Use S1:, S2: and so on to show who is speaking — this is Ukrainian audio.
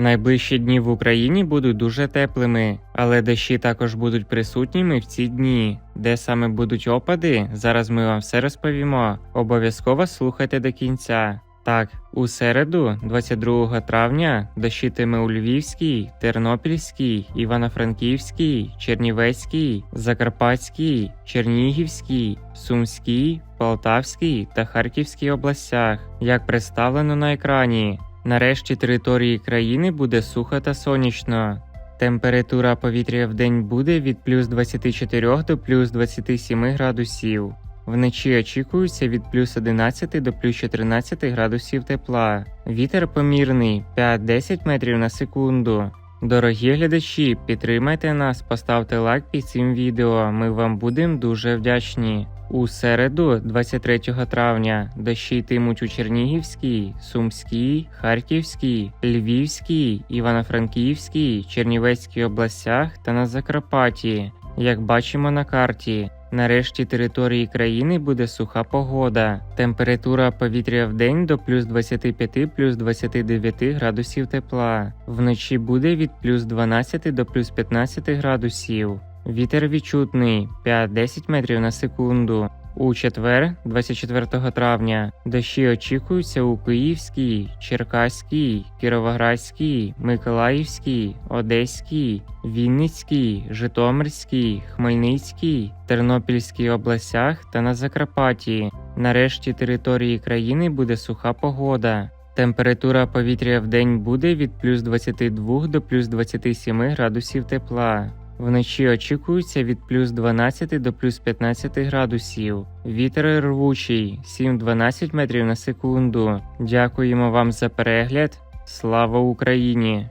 S1: Найближчі дні в Україні будуть дуже теплими, але дощі також будуть присутніми в ці дні. Де саме будуть опади, зараз ми вам все розповімо. Обов'язково слухайте до кінця. Так, у середу, 22 травня, дощитиме у Львівській, Тернопільській, Івано-Франківській, Чернівецькій, Закарпатській, Чернігівській, Сумській, Полтавській та Харківській областях, як представлено на екрані. Нарешті території країни буде сухо та сонячно. Температура повітря в день буде від плюс 24 до плюс 27 градусів. Вночі очікується від плюс 11 до плюс 14 градусів тепла. Вітер помірний 5-10 метрів на секунду. Дорогі глядачі, підтримайте нас, поставте лайк під цим відео. Ми вам будемо дуже вдячні. У середу, 23 травня, дощі йтимуть у Чернігівській, Сумській, Харківській, Львівській, Івано-Франківській, Чернівецькій областях та на Закарпатті. Як бачимо на карті, нарешті території країни буде суха погода. Температура повітря в день до плюс 25 плюс 29 градусів тепла. Вночі буде від плюс 12 до плюс 15 градусів. Вітер відчутний 5-10 метрів на секунду. У четвер, 24 травня, дощі очікуються у Київській, Черкаській, Кіровоградській, Миколаївській, Одеській, Вінницькій, Житомирській, Хмельницькій, Тернопільській областях та на Закарпатті. Нарешті території країни буде суха погода. Температура повітря в день буде від плюс 22 до плюс 27 градусів тепла. Вночі очікується від плюс 12 до плюс 15 градусів. Вітер рвучий 7-12 метрів на секунду. Дякуємо вам за перегляд. Слава Україні!